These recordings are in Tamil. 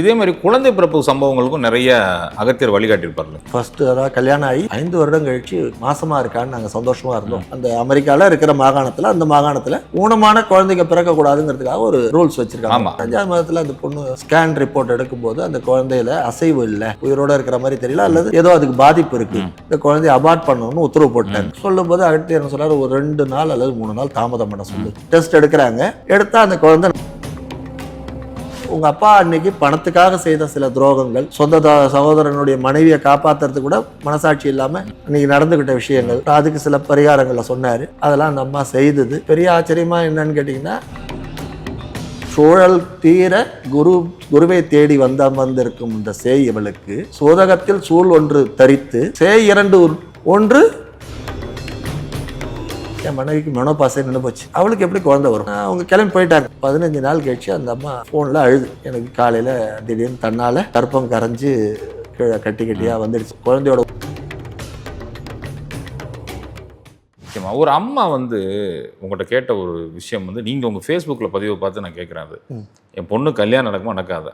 இதே மாதிரி குழந்தை பிறப்பு சம்பவங்களுக்கும் நிறைய அகத்தியர் வழிகாட்டியிருப்பார்ல. ஃபர்ஸ்ட் அதாவது கல்யாணம் ஆகி ஐந்து வருடம் கழிச்சு மாசமா இருக்கான்னு நாங்கள் சந்தோஷமா இருந்தோம். அந்த அமெரிக்கால இருக்கிற மாகாணத்துல அந்த மாகாணத்துல ஊனமான குழந்தைங்க பிறக்க கூடாதுங்கிறதுக்காக ஒரு ரூல்ஸ் ஆமா. வச்சிருக்காங்க அஞ்சாவது மாதத்துல அந்த பொண்ணு ஸ்கேன் ரிப்போர்ட் எடுக்கும்போது அந்த குழந்தையில அசைவு இல்லை உயிரோட இருக்கிற மாதிரி தெரியல அல்லது ஏதோ அதுக்கு பாதிப்பு இருக்கு. இந்த குழந்தைய அபார்ட் பண்ணணும்னு உத்தரவு போட்டாங்க சொல்லும்போது அடுத்து என்ன சொல்றாரு? ஒரு ரெண்டு நாள் அல்லது மூணு நாள் தாமதம் பண்ண சொல்லு. டெஸ்ட் எடுக்கிறாங்க. எடுத்தா அந்த குழந்தை உங்க அப்பா அன்னைக்கு பணத்துக்காக செய்த சில துரோகங்கள் சொந்த சகோதரனுடைய மனைவியை காப்பாத்துறது கூட மனசாட்சி இல்லாம இன்னைக்கு நடந்துகிட்ட விஷயங்கள். அதுக்கு சில பரிகாரங்களை சொன்னாரு. அதெல்லாம் அந்த அம்மா செய்தது. பெரிய ஆச்சரியமா என்னன்னு கேட்டீங்கன்னா சூழல் தீர குரு குருவை தேடி வந்த வந்திருக்கும் இந்த சேய் இவளுக்கு சோதகத்தில் சூழ் ஒன்று தரித்து சேய் இரண்டு ஒன்று என் மனைவிக்கு மனோபாசை நின்று போச்சு. அவளுக்கு எப்படி குழந்தை வரும்? அவங்க கிளம்பி போயிட்டாங்க. பதினஞ்சு நாள் கழிச்சு அந்த அம்மா ஃபோனில் அழுது. எனக்கு காலையில் திடீர்னு தன்னால் கற்பம் கரைஞ்சு கீழே கட்டி கட்டியாக வந்துடுச்சு குழந்தையோட முக்கியமா ஒரு அம்மா வந்து உங்கள்கிட்ட கேட்ட ஒரு விஷயம் வந்து நீங்கள் உங்கள் ஃபேஸ்புக்கில் பதிவை பார்த்து நான் கேட்குறேன் அது. என் பொண்ணு கல்யாணம் நடக்குமா? நடக்காத?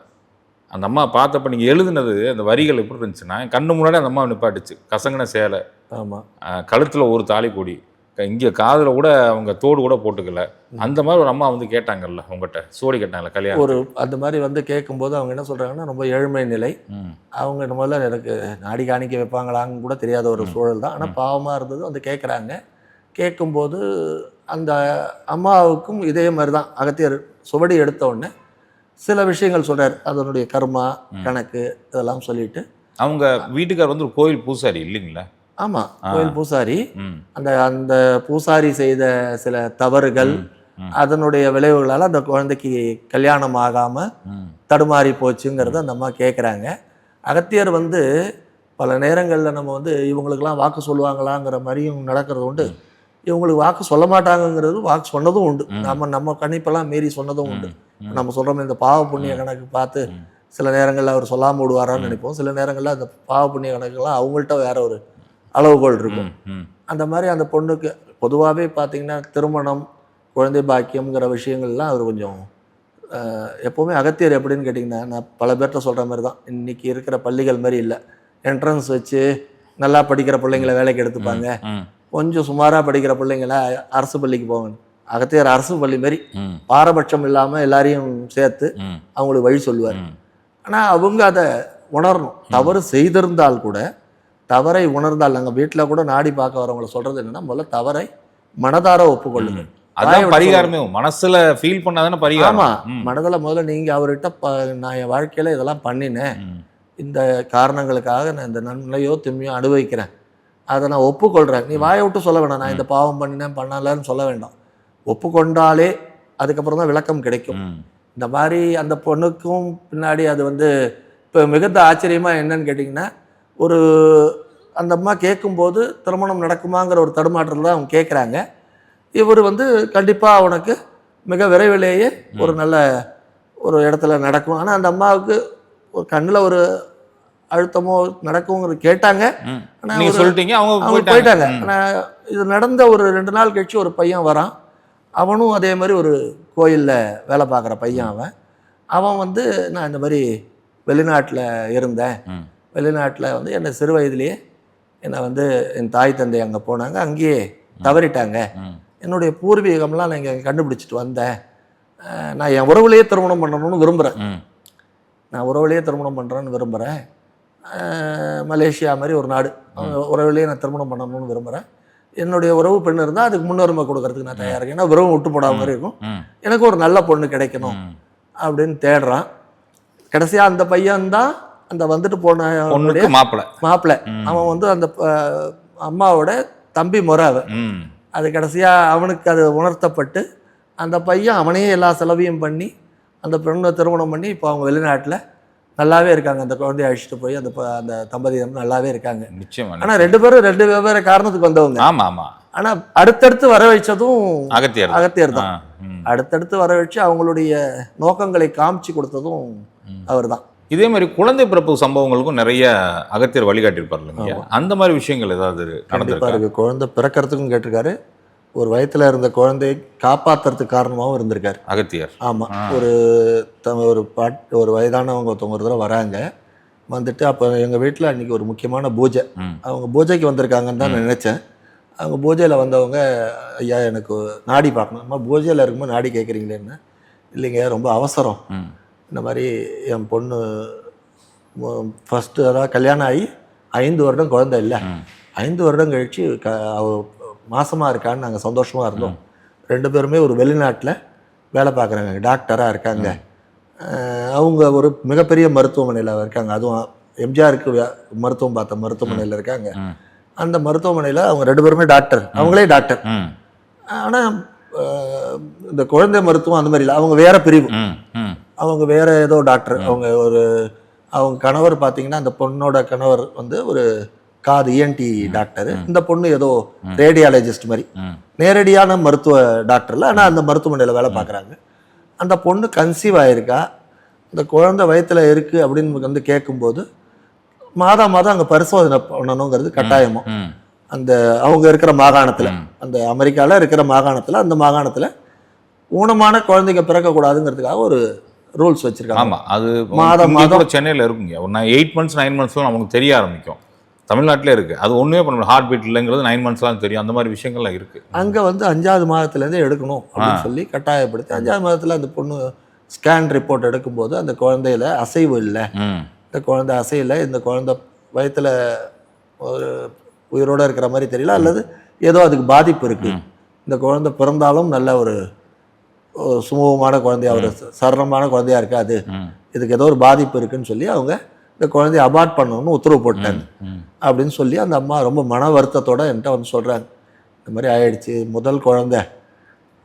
அந்த அம்மா பார்த்தப்ப நீங்கள் எழுதுனது அந்த வரிகள் எப்படி இருந்துச்சுன்னா கண்ணு முன்னாடி அந்த அம்மா நிப்பாட்டுச்சு. கசங்கின சேலை. ஆமாம் கழுத்தில் ஒரு தாலி கொடி இங்கே காதில் கூட அவங்க தோடு கூட போட்டுக்கல. அந்த மாதிரி ஒரு அம்மா வந்து கேட்டாங்கல்ல உங்கள்கிட்ட சோடி கேட்டாங்கல்ல கல்யாணம் ஒரு அந்த மாதிரி வந்து கேட்கும்போது அவங்க என்ன சொல்கிறாங்கன்னா ரொம்ப ஏழ்மை நிலை. அவங்க முதல்ல எனக்கு நாடி காணிக்க வைப்பாங்களான்னு கூட தெரியாத ஒரு சூழல் தான். ஆனால் பாவமாக இருந்தது வந்து கேட்குறாங்க கேட்கும்போது அந்த அம்மாவுக்கும் இதே மாதிரி தான். அகத்தியர் சுவடி எடுத்த உடனே சில விஷயங்கள் சொல்றார். அதனுடைய கர்மா கணக்கு இதெல்லாம் சொல்லிட்டு. அவங்க வீட்டுக்கார் வந்து ஒரு கோயில் பூசாரி இல்லைங்களா? ஆமாம் ஆ. கோயில் பூசாரி. அந்த அந்த பூசாரி செய்த சில தவறுகள். அதனுடைய விளைவுகளால் அந்த குழந்தைக்கு கல்யாணம் ஆகாமல் ம். தடுமாறி போச்சுங்கிறத அந்த அம்மா கேட்குறாங்க அகத்தியர் வந்து பல நேரங்களில் நம்ம வந்து இவங்களுக்கெல்லாம் வாக்கு சொல்லுவாங்களாங்கிற மாதிரியும் நடக்கிறது உண்டு. இவங்களுக்கு வாக்கு சொல்ல மாட்டாங்கங்கிறது வாக்கு சொன்னதும் உண்டு. நம்ம நம்ம கணிப்பெல்லாம் மீறி சொன்னதும் உண்டு. நம்ம சொல்கிறோம் இந்த பாவ புண்ணிய கணக்கு பார்த்து. சில நேரங்களில் அவர் சொல்லாமல் விடுவாரான்னு நினைப்போம். சில நேரங்களில் அந்த பாவ புண்ணிய கணக்கெல்லாம் அவங்கள்ட்ட வேற ஒரு அளவுகோல் இருக்கும். அந்த மாதிரி அந்த பொண்ணுக்கு பொதுவாகவே பார்த்தீங்கன்னா திருமணம் குழந்தை பாக்கியம்ங்கிற விஷயங்கள்லாம் அவர் கொஞ்சம் எப்போவுமே அகத்தியர் எப்படின்னு கேட்டிங்கன்னா நான் பல பேர்கிட்ட சொல்கிற மாதிரி தான் இன்னைக்கு இருக்கிற பள்ளிகள் மாதிரி இல்லை. என்ட்ரன்ஸ் வச்சு நல்லா படிக்கிற பிள்ளைங்களை வேலைக்கு எடுத்துப்பாங்க. கொஞ்சம் சுமாராக படிக்கிற பிள்ளைங்கள அரசு பள்ளிக்கு போவாங்க அகத்தியர் அரசு பள்ளி மாதிரி பாரபட்சம் இல்லாமல் எல்லாரையும் சேர்த்து அவங்களுக்கு வழி சொல்லுவார். ஆனால் அவங்க அதை உணரணும். தவறு செய்திருந்தால் கூட தவறை உணர்ந்தால் நாங்கள் வீட்டில் கூட நாடி பார்க்க வரவங்களை சொல்கிறது என்னன்னா முதல்ல தவறை மனதார ஒப்புக்கொள்ளுங்கள் அதான் பரிகாரமே. மனசுல ஃபீல் பண்ணாதானே பரிகாரம். ஆமா. மனதில் முதல்ல நீங்கள் அவர்கிட்ட நான் என் வாழ்க்கையில் இதெல்லாம் பண்ணினேன். இந்த காரணங்களுக்காக நான் இந்த நன்மையோ திம்மையோ அனுபவிக்கிறேன். அதை நான் ஒப்புக்கொள்கிறேன் நீ வாயை விட்டு சொல்ல வேண்டாம் நான் இந்த பாவம் பண்ணினேன் பண்ணலன்னு சொல்ல வேண்டாம். ஒப்புக்கொண்டாலே அதுக்கப்புறம் தான் விளக்கம் கிடைக்கும். இந்த மாதிரி அந்த பொண்ணுக்கும் பின்னாடி அது வந்து இப்போ மிகுந்த ஆச்சரியமாக என்னன்னு கேட்டிங்கன்னா ஒரு அந்த அம்மா கேட்கும்போது திருமணம் நடக்குமாங்கிற ஒரு தடுமாற்றத்தில் தான் அவங்க கேட்குறாங்க இவர் வந்து கண்டிப்பாக அவனுக்கு மிக விரைவிலேயே ஒரு நல்ல ஒரு இடத்துல நடக்கும். ஆனால் அந்த அம்மாவுக்கு ஒரு கண்ணில் ஒரு அழுத்தமோ நடக்குங்கிறது கேட்டாங்க. ம். ஆனா நீங்க ஒரு- சொல்லிட்டீங்க அவங்க போயிட்டாங்க. ஆனால் இது நடந்த ஒரு ரெண்டு நாள் கழிச்சு ஒரு பையன் வரான். அவனும் அதே மாதிரி ஒரு கோயிலில் வேலை பார்க்குற பையன் அவன். அவன் வந்து நான் இந்த மாதிரி வெளிநாட்டில் இருந்தேன். வெளிநாட்டில் வந்து என்னை சிறு வயதிலேயே என்னை வந்து என் தாய் தந்தை அங்கே போனாங்க. அங்கேயே தவறிட்டாங்க. என்னுடைய பூர்வீகம்லாம் நான் இங்கே கண்டுபிடிச்சிட்டு வந்தேன். நான் என் உறவுலேயே திருமணம் பண்ணணும்னு விரும்புகிறேன். நான் உறவுலேயே திருமணம் பண்ணுறேன்னு விரும்புகிறேன் மலேசியா மாதிரி ஒரு நாடு. உறவுலேயே நான் திருமணம் பண்ணணும்னு விரும்புகிறேன் என்னுடைய உறவு பெண் இருந்தால் அதுக்கு முன்னுரிமை கொடுக்கறதுக்கு நான் தயார் இருக்கேன். ஏன்னா உறவு விட்டு போடாத மாதிரி இருக்கும். எனக்கு ஒரு நல்ல பொண்ணு கிடைக்கணும். அப்படின்னு தேடுறான். கடைசியாக அந்த பையன்தான் அந்த வந்துட்டு போன மாப்பிள்ளை மாப்பிள்ளை. அவன் வந்து அந்த அம்மாவோட தம்பி முறை. அது கடைசியாக அவனுக்கு அது உணர்த்தப்பட்டு அந்த பையன் அவனே எல்லா செலவையும் பண்ணி அந்த பெண்ணை திருமணம் பண்ணி இப்போ அவங்க வெளிநாட்டில் நல்லாவே இருக்காங்க. அந்த குழந்தைய அழைச்சிட்டு போய் அந்த அந்த தம்பதியினர் நல்லாவே இருக்காங்க. நிச்சயமா ஆனால் ரெண்டு பேரும் ரெண்டு வெவ்வேறு காரணத்துக்கு வந்தவங்க. ஆமா ஆமா ஆனால் அடுத்தடுத்து வர வைச்சதும் அகத்தியர் அகத்தியர் தான். அடுத்தடுத்து வர வச்சு அவங்களுடைய நோக்கங்களை காமிச்சு கொடுத்ததும். அவர் தான் இதே மாதிரி குழந்தை பிறப்பு சம்பவங்களுக்கும் நிறைய அகத்தியர் வழிகாட்டியிருப்பார் இல்லைங்க? அந்த மாதிரி விஷயங்கள் ஏதாவது கண்டிப்பாக நடந்திருக்கா இருக்கு. குழந்தை பிறக்கிறதுக்கும் கேட்டிருக்காரு. ஒரு வயத்துல இருந்த குழந்தையை காப்பாத்துறதுக்கு காரணமாகவும் இருந்திருக்காரு. அகத்தியர். ஆமாம் ஒரு த ஒரு பாட் ஒரு வயதானவங்க ஒருத்தவங்க ஒரு தடவை வராங்க. வந்துட்டு அப்போ எங்கள் வீட்டில் அன்றைக்கி ஒரு முக்கியமான பூஜை. அவங்க பூஜைக்கு வந்திருக்காங்கன்னு தான் நான் நினச்சேன். அவங்க பூஜையில் வந்தவங்க ஐயா எனக்கு நாடி பார்க்கணும். அம்மா பூஜையில் இருக்கும்போது நாடி கேட்குறீங்களேன்னு. இல்லைங்க ரொம்ப அவசரம். இந்த மாதிரி என் பொண்ணு ஃபஸ்ட்டு அதாவது கல்யாணம் ஆகி ஐந்து வருடம் குழந்தை இல்லை. ஐந்து வருடம் கழித்து க அவ மாசமாக இருக்கான்னு நாங்கள் சந்தோஷமாக இருந்தோம். ரெண்டு பேருமே ஒரு வெளிநாட்டில் வேலை பார்க்குறாங்க. டாக்டராக இருக்காங்க. அவங்க ஒரு மிகப்பெரிய மருத்துவமனையில் இருக்காங்க. அதுவும் எம்ஜிஆருக்கு மருத்துவம் பார்த்த மருத்துவமனையில் இருக்காங்க. அந்த மருத்துவமனையில் அவங்க ரெண்டு பேருமே டாக்டர். அவங்களே டாக்டர். ஆனால் இந்த குழந்தை மருத்துவம் அந்த மாதிரி இல்லை. அவங்க வேற பிரிவு. அவங்க வேற ஏதோ டாக்டர் அவங்க ஒரு அவங்க கணவர் பார்த்தீங்கன்னா அந்த பொண்ணோட கணவர் வந்து ஒரு காது இஎன்டி டாக்டர் இந்த பொண்ணு ஏதோ ரேடியாலஜிஸ்ட் மாதிரி. நேரடியான மருத்துவ டாக்டர்ல ஆனால் அந்த மருத்துவமனையில் வேலை பார்க்குறாங்க. அந்த பொண்ணு கன்சீவ் ஆயிருக்கா? இந்த குழந்தை வயித்துல இருக்கு அப்படின்னு வந்து கேட்கும்போது மாதம் மாதம் அங்கே பரிசோதனை பண்ணணுங்கிறது கட்டாயமா? ம். அந்த அவங்க இருக்கிற மாகாணத்தில் அந்த அமெரிக்காவில் இருக்கிற மாகாணத்தில் அந்த மாகாணத்தில் ஊனமான குழந்தைங்க பிறக்கக்கூடாதுங்கிறதுக்காக ஒரு ரூல்ஸ் வச்சிருக்காங்க. ஆமா அது மாதம் மாதம். சென்னையில் இருக்குங்க ஒரு எயிட் மந்த்ஸ் நைன் மந்த்ஸ்லாம் நமக்கு தெரிய ஆரம்பிக்கும். தமிழ்நாட்டிலே இருக்கு. அது ஒண்ணுமே பண்ண முடியும் ஹார்ட் பீட் இல்லைங்கிறது நைன் மந்த்ஸ்லாம் தெரியும். அந்த மாதிரி விஷயங்கள்லாம் இருக்கு. அங்கே வந்து அஞ்சாவது மாதத்துலேருந்தே எடுக்கணும் அப்படின்னு சொல்லி கட்டாயப்படுத்தி அஞ்சாவது மாதத்தில் அந்த பொண்ணு ஸ்கேன் ரிப்போர்ட் எடுக்கும்போது அந்த குழந்தையில அசைவு இல்லை. இந்த குழந்தை அசையல. இந்த குழந்தை வயித்துல ஒரு உயிரோட இருக்கிற மாதிரி தெரியல. அல்லது ஏதோ அதுக்கு பாதிப்பு இருக்கு. இந்த குழந்தை பிறந்தாலும் நல்ல ஒரு சுமூகமான குழந்தையா ஒரு சரளமான குழந்தையா இருக்காது. இதுக்கு ஏதோ ஒரு பாதிப்பு இருக்குன்னு சொல்லி அவங்க இந்த குழந்தைய அபார்ட் பண்ணணும்னு உத்தரவு போட்டாங்க. அப்படின்னு சொல்லி அந்த அம்மா ரொம்ப மன வருத்தத்தோட என்கிட்ட வந்து சொல்றாங்க. இந்த மாதிரி ஆயிடுச்சு. முதல் குழந்தை.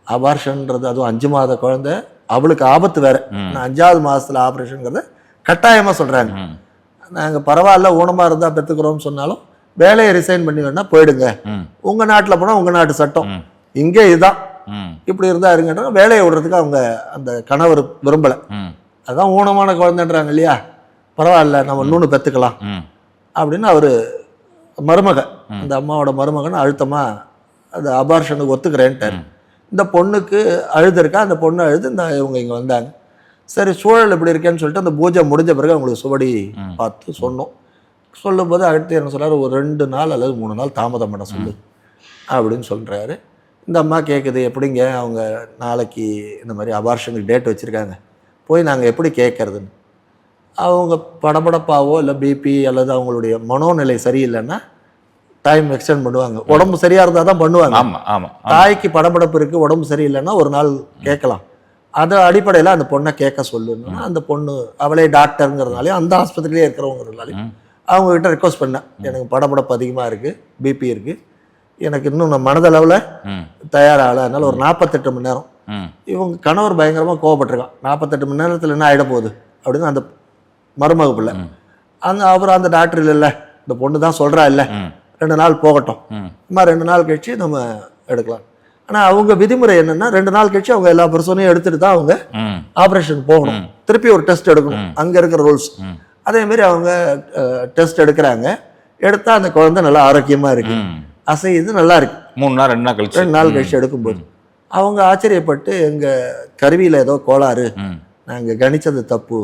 அபார்ஷன்ன்றது அதுவும் அஞ்சு மாத குழந்தை. அவளுக்கு ஆபத்து வேற. நான் அஞ்சாவது மாசத்துல ஆப்ரேஷனுங்கிறத கட்டாயமா சொல்றாங்க. ம். நாங்கள் பரவாயில்ல ஊனமாக இருந்தால் பெற்றுக்கிறோம்னு சொன்னாலும் வேலையை ரிசைன் பண்ணி வேணா போயிடுங்க. உங்கள் நாட்டில் போனால் உங்கள் நாட்டு சட்டம். இங்கே இதுதான். இப்படி இருந்தா இருங்கன்ற வேலையை விடுறதுக்கு அவங்க அந்த கணவர் விரும்பலை. அதான் ஊனமான குழந்தைன்றாங்க இல்லையா? பரவாயில்ல நம்ம இன்னொன்று பெற்றுக்கலாம் அப்படின்னு அவர் மருமக அந்த அம்மாவோட மருமகன் அழுத்தமாக அந்த அபார்ஷனுக்கு ஒத்துக்கிறேன்ட்டார். இந்த பொண்ணுக்கு அழுதுருக்கா? அந்த பொண்ணு அழுது இந்த இவங்க இங்கே வந்தாங்க. சரி சூழல் இப்படி இருக்கேன்னு சொல்லிட்டு அந்த பூஜை முடிஞ்ச பிறகு அவங்களுக்கு சுவடி பார்த்து சொன்னோம். சொல்லும்போது அடுத்து என்ன சொல்றாரு? ஒரு ரெண்டு நாள் அல்லது மூணு நாள் தாமதம் பண்ண சொல்லு. அப்படின்னு சொல்கிறாரு இந்த அம்மா கேட்குது எப்படிங்க அவங்க நாளைக்கு இந்த மாதிரி அபார்ஷனுக்கு டேட் வச்சுருக்காங்க? போய் நாங்கள் எப்படி கேட்கறதுன்னு அவங்க படபடப்பாவோ இல்லை பிபி அல்லது அவங்களுடைய மனோநிலை சரியில்லைன்னா டைம் எக்ஸ்டெண்ட் பண்ணுவாங்க. உடம்பு சரியாக இருந்தால் தான் பண்ணுவாங்க. ஆமா ஆமா தாய்க்கு படபடப்பு இருக்குது உடம்பு சரியில்லைன்னா ஒரு நாள் கேட்கலாம். அது அடிப்படையில் அந்த பொண்ணை கேட்க சொல்லுன்னா அந்த பொண்ணு அவளே டாக்டருங்கிறதுனாலையும் அந்த ஆஸ்பத்திரியிலே இருக்கிறவங்கிறதுனாலையும் ம். அவங்க கிட்ட ரெக்வஸ்ட் பண்ணேன் எனக்கு படபடப்பு அதிகமாக இருக்குது பிபி இருக்குது எனக்கு இன்னும் நான் மனதளவில் தயாராகல. அதனால ஒரு நாற்பத்தெட்டு மணி நேரம். இவங்க கணவர் பயங்கரமாக கோவப்பட்டிருக்கான். நாற்பத்தெட்டு மணி நேரத்தில் என்ன ஆகிட போகுது? அப்படின்னு அந்த மருமக பிள்ளை. அந்த அப்புறம் அந்த டாக்டர் இல்லைல்ல இந்த பொண்ணு தான் சொல்கிறா இல்லை. ரெண்டு நாள் போகட்டும். ம். அம்மா ரெண்டு நாள் கழிச்சு நம்ம எடுக்கலாம். ஆனால் அவங்க விதிமுறை என்னன்னா ரெண்டு நாள் கழிச்சு அவங்க எல்லா பிரச்சனையும் எடுத்துட்டு தான் அவங்க ஆப்ரேஷன் போகணும். திருப்பி ஒரு டெஸ்ட் எடுக்கணும். அங்கே இருக்கிற ரூல்ஸ் ம். அதே மாதிரி அவங்க டெஸ்ட் எடுக்கிறாங்க. எடுத்தா அந்த குழந்தை நல்லா ஆரோக்கியமா இருக்கு. ம். அசையுது நல்லா இருக்கு மூணு நாள் ரெண்டு நாள் கழிச்சு. ரெண்டு நாள் கழிச்சு எடுக்கும்போது. அவங்க ஆச்சரியப்பட்டு எங்க கருவியில ஏதோ கோளாறு. ம். நாங்க கணிச்சது தப்பு.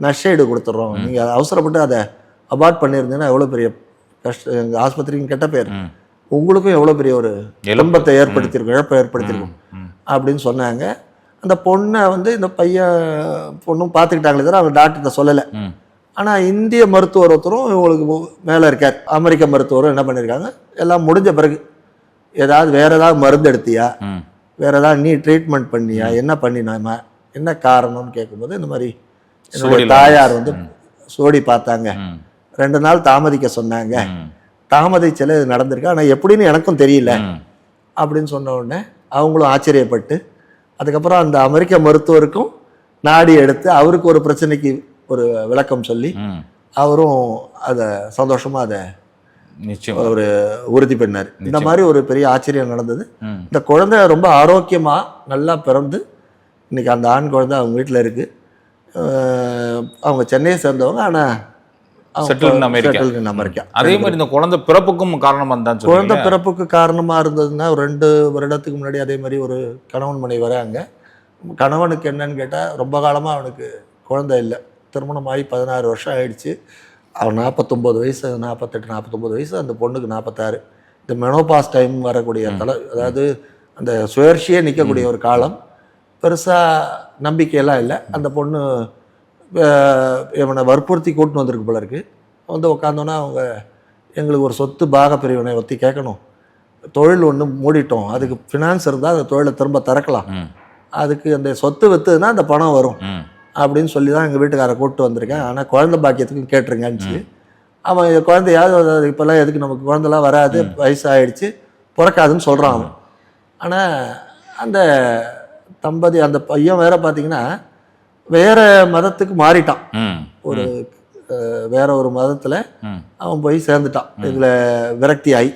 நஷ்டஈடு கொடுத்துட்றோம் நீங்க அவசரப்பட்டு அதை அபார்ட் பண்ணியிருந்தீங்கன்னா எவ்வளவு பெரிய கஷ்ட எங்க ஆஸ்பத்திரிக்கு கெட்ட பேர். உங்களுக்கும் எவ்வளவு பெரிய ஒரு. இழப்பத்தை ஏற்படுத்தியிருக்கும் இழப்பை ஏற்படுத்தியிருக்கும். அப்படின்னு சொன்னாங்க. அந்த பொண்ணை வந்து இந்த பையன் பொண்ணும் பார்த்துக்கிட்டாங்களே தவிர அவங்க டாக்டர்கிட்ட சொல்லலை. ஆனால் இந்திய மருத்துவர் ஒருத்தரும் இவங்களுக்கு மேலே இருக்கார். அமெரிக்க மருத்துவரும் என்ன பண்ணியிருக்காங்க எல்லாம் முடிஞ்ச பிறகு ஏதாவது வேற ஏதாவது மருந்து எடுத்தியா? வேற ஏதாவது நீ ட்ரீட்மெண்ட் பண்ணியா? என்ன பண்ணினாமா என்ன காரணம்னு கேட்கும்போது இந்த மாதிரி என்னுடைய தாயார் வந்து சோடி பார்த்தாங்க. ரெண்டு நாள் தாமதிக்க சொன்னாங்க. தாமதிச்சல இது நடந்திருக்கு. ஆனால் எப்படின்னு எனக்கும் தெரியல. அப்படின்னு சொன்ன உடனே அவங்களும் ஆச்சரியப்பட்டு அதுக்கப்புறம் அந்த அமெரிக்க மருத்துவருக்கும் நாடி எடுத்து அவருக்கு ஒரு பிரச்சனைக்கு ஒரு விளக்கம் சொல்லி அவரும் அதை சந்தோஷமா அதை நிச்சயம். ஒரு உறுதி பண்ணார். இந்த மாதிரி ஒரு பெரிய ஆச்சரியம் நடந்தது. இந்த குழந்தை ரொம்ப ஆரோக்கியமா நல்லா பிறந்து இன்னைக்கு அந்த ஆண் குழந்தை அவங்க வீட்டில் இருக்கு. அஹ் அவங்க சென்னையை சேர்ந்தவங்க ஆனால் அமெரிக்கா அதே மாதிரி இந்த குழந்தை பிறப்புக்கும் காரணமா தான் குழந்தை பிறப்புக்கு காரணமாக இருந்ததுன்னா ஒரு ரெண்டு வருடத்துக்கு முன்னாடி அதே மாதிரி ஒரு கணவன் மனைவி வராங்க. கணவனுக்கு என்னன்னு கேட்டால் ரொம்ப காலமாக அவனுக்கு குழந்தை இல்லை. திருமணம் ஆகி பதினாறு வருஷம் ஆயிடுச்சு. அவன் நாற்பத்தொம்போது வயசு நாற்பத்தெட்டு நாற்பத்தொம்போது வயசு அந்த பொண்ணுக்கு நாற்பத்தாறு இந்த மெனோபாஸ் டைம் வரக்கூடிய தலை அதாவது அந்த சுயர்ச்சியே நிற்கக்கூடிய ஒரு காலம். பெருசாக நம்பிக்கையெல்லாம் இல்லை. அந்த பொண்ணு இவனை வற்புறுத்தி கூட்டின்னு வந்திருக்கு போல இருக்கு. வந்து உட்காந்தோன்னா அவங்க எங்களுக்கு ஒரு சொத்து பாக பிரிவினை ஒத்தி கேட்கணும். தொழில் ஒன்று மூடிட்டோம். அதுக்கு ஃபினான்ஸ் இருந்தால் அந்த தொழிலை திரும்ப திறக்கலாம். அதுக்கு அந்த சொத்து விற்றுதுன்னா அந்த பணம் வரும். அப்படின்னு சொல்லி தான் எங்கள் வீட்டுக்காரை கூப்பிட்டு வந்திருக்கேன். ஆனால் குழந்தை பாக்கியத்துக்கும் கேட்டுருங்கன்னு அவன் குழந்தையாவது இப்போல்லாம் எதுக்கு நமக்கு குழந்தைலாம் வராது. வயசாயிடுச்சு. பிறக்காதுன்னு சொல்கிறான் அவன். ஆனால் அந்த தம்பதி அந்த பையன் வேற பார்த்தீங்கன்னா வேற மதத்துக்கு மாறிட்டான். ஒரு வேற ஒரு மதத்தில் அவன் போய் சேர்ந்துட்டான். இதில் விரக்தி ஆகி.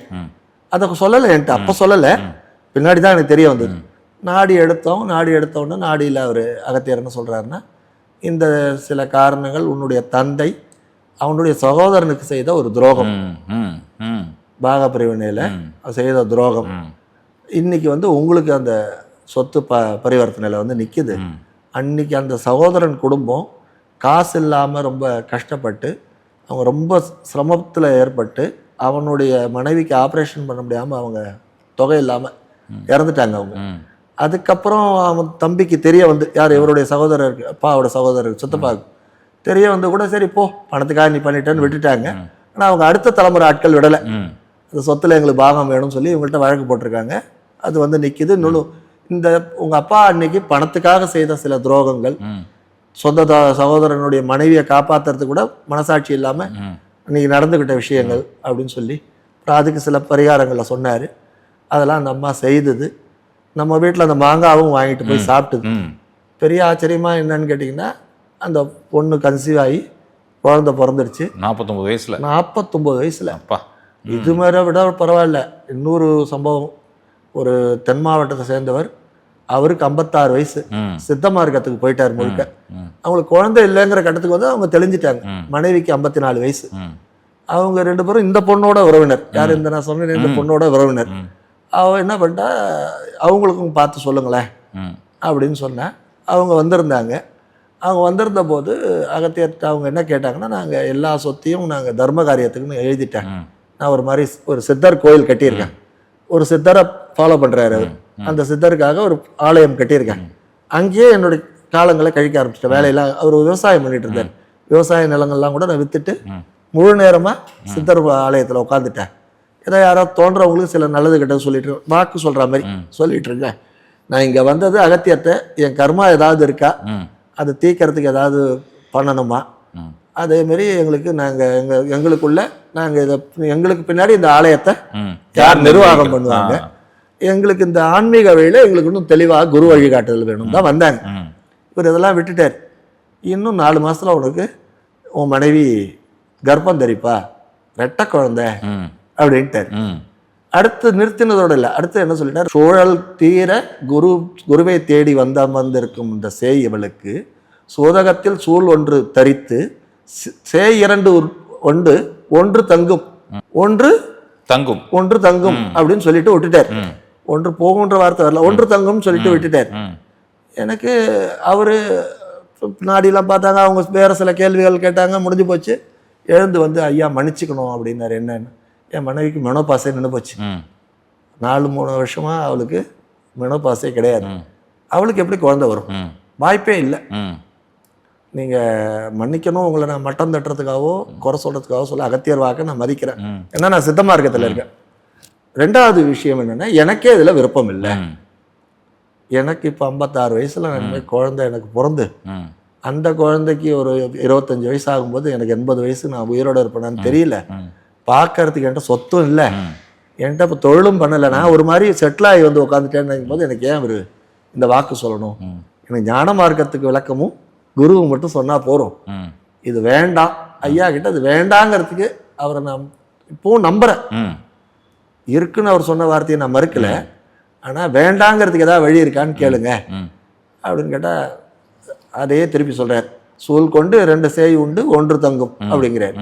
அதை சொல்லலை என்கிட்ட. அப்போ சொல்லலை. பின்னாடி தான் எனக்கு தெரிய வந்தது. நாடி எடுத்தோம். நாடி எடுத்தோன்னே நாடியில் அவர் அகத்தியர் என்ன சொல்கிறாருன்னா இந்த சில காரணங்கள் உன்னுடைய தந்தை அவனுடைய சகோதரனுக்கு செய்த ஒரு துரோகம். ம், ம், ம், பாக பிரிவினையில் செய்த துரோகம். இன்னைக்கு வந்து உங்களுக்கு அந்த சொத்து ப பரிவர்த்தனையில் வந்து நிற்கிது. அன்னைக்கு அந்த சகோதரன் குடும்பம் காசு இல்லாமல் ரொம்ப கஷ்டப்பட்டு அவங்க ரொம்ப சிரமத்தில் ஏற்பட்டு அவனுடைய மனைவிக்கு ஆப்ரேஷன் பண்ண முடியாமல் அவங்க தொகை இல்லாமல் இறந்துட்டாங்க அவங்க. அதுக்கப்புறம் அவன் தம்பிக்கு தெரிய வந்து யார் இவருடைய சகோதரருக்கு அப்பாவோட சகோதரருக்கு சித்தப்பாவுக்கு தெரிய வந்து கூட சரி போ. பணத்துக்காக நீ பண்ணிட்டேன்னு விட்டுட்டாங்க. ஆனால் அவங்க அடுத்த தலைமுறை ஆட்கள் விடலை. அந்த சொத்துல எங்களுக்கு பாகம் வேணும்னு சொல்லி இவங்கள்ட்ட வழக்கு போட்டிருக்காங்க. அது வந்து நிற்கிது இன்னொன்று இந்த உங்கள் அப்பா அன்னைக்கு பணத்துக்காக செய்த சில துரோகங்கள் சொந்த சகோதரனுடைய மனைவியை காப்பாத்துறதுக்கு கூட மனசாட்சி இல்லாமல். இன்னைக்கு நடந்துக்கிட்ட விஷயங்கள் அப்படின்னு சொல்லி அப்புறம் அதுக்கு சில பரிகாரங்களை சொன்னார். அதெல்லாம் அந்த அம்மா செய்தது. நம்ம வீட்டில் அந்த மாங்காவும் வாங்கிட்டு போய் சாப்பிட்டுது. ம். பெரிய ஆச்சரியமா என்னன்னு கேட்டிங்கன்னா அந்த பொண்ணு கன்சீவ் ஆகி குழந்தை பிறந்துடுச்சு நாற்பத்தொன்பது வயசுல. நாற்பத்தொம்போது வயசில். அப்பா. இது மாதிரி விட பரவாயில்ல. இன்னொரு சம்பவம். ஒரு தென் மாவட்டத்தை சேர்ந்தவர். அவருக்கு ஐம்பத்தாறு வயசு. சித்த மார்க்கத்துக்கு போயிட்டார் முழுக்க. அவங்களுக்கு குழந்தை இல்லைங்கிற கட்டத்துக்கு வந்து அவங்க தெளிஞ்சிட்டாங்க. மனைவிக்கு ஐம்பத்தி நாலு வயசு அவங்க ரெண்டு பேரும் இந்த பொண்ணோட உறவினர். யார் இந்த நான் சொன்னேன் இந்த பொண்ணோட உறவினர். ம், அவ என்ன பண்ணிட்டா அவங்களுக்கும் பார்த்து சொல்லுங்களேன் ம், அப்படின்னு சொன்னேன். அவங்க வந்திருந்தாங்க. அவங்க வந்திருந்த போது அகத்தியர்கிட்ட அவங்க என்ன கேட்டாங்கன்னா நாங்கள் எல்லா சொத்தையும் நாங்கள் தர்ம காரியத்துக்குன்னு எழுதிட்டேன். நான் ஒரு மாதிரி ஒரு சித்தர் கோயில் கட்டியிருக்கேன். ஒரு சித்தரை ஃபாலோ பண்ணுறாரு அவர். அந்த சித்தருக்காக ஒரு ஆலயம் கட்டியிருக்கேன். அங்கேயே என்னுடைய காலங்களை கழிக்க ஆரம்பிச்சிட்டேன். வேலையெல்லாம் அவர் விவசாயம் பண்ணிட்டு இருந்தார். விவசாய நிலங்கள்லாம் கூட நான் வித்துட்டு ம். முழு நேரமாக சித்தர் ஆலயத்தில் உட்காந்துட்டேன் ஏதோ யாராவது தோன்றவங்களுக்கு சில நல்லது கெட்டது சொல்லிட்டு வாக்கு சொல்கிற மாதிரி சொல்லிட்டு இருக்கேன் நான் இங்கே வந்தது அகத்தியத்தை என் கர்மா ஏதாவது இருக்கா? அது தீர்க்கறதுக்கு ஏதாவது பண்ணணுமா? ம், அதே மாதிரி எங்களுக்கு நாங்கள் எங்கள் எங்களுக்குள்ள நாங்கள் இதை எங்களுக்கு பின்னாடி இந்த ஆலயத்தை. யார் நிர்வாகம் பண்ணுவாங்க? எங்களுக்கு இந்த ஆன்மீக வழியில் எங்களுக்கு இன்னும் தெளிவாக குரு வழிகாட்டுதல் வேணும் தான் வந்தாங்க. இவர் இதெல்லாம் விட்டுட்டார். இன்னும் நாலு மாசத்துல உனக்கு உன் மனைவி கர்ப்பம் தரிப்பா. ரெட்டை குழந்தை. அப்படின்ட்டார். அடுத்து நிறுத்தினதோட இல்லை. அடுத்து என்ன சொல்லிட்டார்? சூழல் தீர குரு குருவை தேடி வந்த வந்திருக்கும் இந்த சேய் இவளுக்கு சோதகத்தில் சூழ் ஒன்று தரித்து சி- சேய் இரண்டு ஒன்று ஒன்று தங்கும். ஒன்று தங்கும். ஒன்று தங்கும் அப்படின்னு சொல்லிட்டு விட்டுட்டார். ஒன்று போகுன்ற வார்த்தை வரல. ஒன்று தங்கும்னு சொல்லிட்டு விட்டுட்டார். எனக்கு அவர் நாடிலாம் பார்த்தாங்க. அவங்க வேறு சில கேள்விகள் கேட்டாங்க. முடிஞ்சு போச்சு. எழுந்து வந்து ஐயா மன்னிச்சுக்கணும். அப்படின்னாரு. என்னன்னு? என் மனைவிக்கு மெனோபாஸே நின்று போச்சு. நாலு மூணு வருஷமா அவளுக்கு மெனோபாஸே கிடையாது. அவளுக்கு எப்படி குழந்தை வரும்? வாய்ப்பே இல்லை. நீங்கள் மன்னிக்கணும் உங்களை நான் மட்டம் தட்டுறதுக்காகவோ குறை சொல்கிறதுக்காகவோ சொல்ல அகத்தியர் வாக்க நான் மதிக்கிறேன். ஏன்னா நான் சித்த மார்க்கத்தில் இருக்கேன். ரெண்டாவது விஷயம் என்னென்னா எனக்கே இதில் விருப்பம் இல்லை. எனக்கு இப்போ ஐம்பத்தாறு வயசில் குழந்தை எனக்கு பிறந்து அந்த குழந்தைக்கு ஒரு இருபத்தஞ்சு வயசு ஆகும்போது எனக்கு எண்பது வயசு நான் உயிரோட இருப்பேனான்னு தெரியல. பார்க்கறதுக்கு என்கிட்ட சொத்தும் இல்லை. என்கிட்ட இப்போ தொழிலும் பண்ணலை நான் ஒரு மாதிரி செட்டில் ஆகி வந்து உட்காந்துட்டேன்னு போது எனக்கு ஏன் ஒரு இந்த வாக்கு சொல்லணும். எனக்கு ஞான மார்க்கத்துக்கு விளக்கமும் குருவும் மட்டும் சொன்னால் போகிறோம் இது வேண்டாம். ஐயா கிட்ட அது வேண்டாங்கிறதுக்கு அவரை நான் இப்பவும் நம்புகிறேன். இருக்குன்னு அவர் சொன்ன வார்த்தையை நான் மறுக்கல. ஆனால் வேண்டாங்கிறதுக்கு ஏதாவது வழி இருக்கான்னு கேளுங்க. அப்படின்னு கேட்டால் அதையே திருப்பி சொல்கிறார் சூழ் கொண்டு ரெண்டு சேய் உண்டு ஒன்று தங்கும் அப்படிங்கிறார்.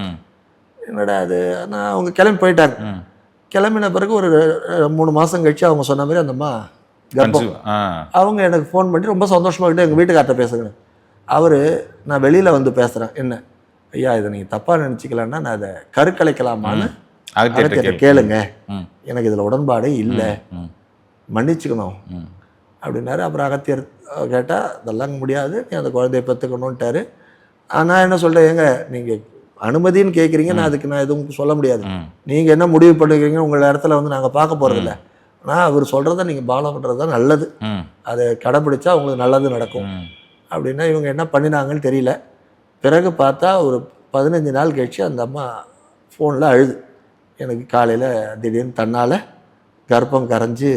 என்னடா அது? நான் அவங்க கிளம்பி போயிட்டாங்க. கிளம்பின பிறகு ஒரு மூணு மாதம் கழிச்சு அவங்க சொன்ன மாதிரி அந்த அம்மா கர்ப்பம். அவங்க எனக்கு ஃபோன் பண்ணி ரொம்ப சந்தோஷமாகிட்டு எங்கள் வீட்டுக்கார்ட்ட பேசுகிறேன் அவர் நான் வெளியில் வந்து பேசுகிறேன் என்ன? ஐயா இதை நீங்கள் தப்பாக நினச்சிக்கலன்னா நான் அதை கருக்கலைக்கலாமான்னு. கேளுங்க. எனக்கு இதில் உடன்பாடே இல்லை. மன்னிச்சுக்கணும். அப்படின்னாரு. அப்புறம் அகத்தியர் கேட்டால் அதெல்லாம் முடியாது. நீ அந்த குழந்தைய பெற்றுக்கணுன்ட்டாரு நான் என்ன சொல்கிறேன் ஏங்க நீங்கள் அனுமதின்னு கேட்குறீங்க நான் அதுக்கு நான் எதுவும் சொல்ல முடியாது. நீங்கள் என்ன முடிவு பண்ணுறீங்க உங்கள் இடத்துல வந்து நாங்கள் பார்க்க போகிறதில்ல ஆனால் அவர் சொல்கிறத நீங்கள் ஃபாலோ பண்ணுறது தான் நல்லது. அதை கடைப்பிடிச்சா உங்களுக்கு நல்லது நடக்கும். அப்படின்னா இவங்க என்ன பண்ணினாங்கன்னு தெரியல. பிறகு பார்த்தா ஒரு பதினஞ்சு நாள் கழிச்சு அந்த அம்மா ஃபோனில் அழுது. எனக்கு காலையில் திடீர்னு தன்னால் கர்ப்பம் கரைஞ்சு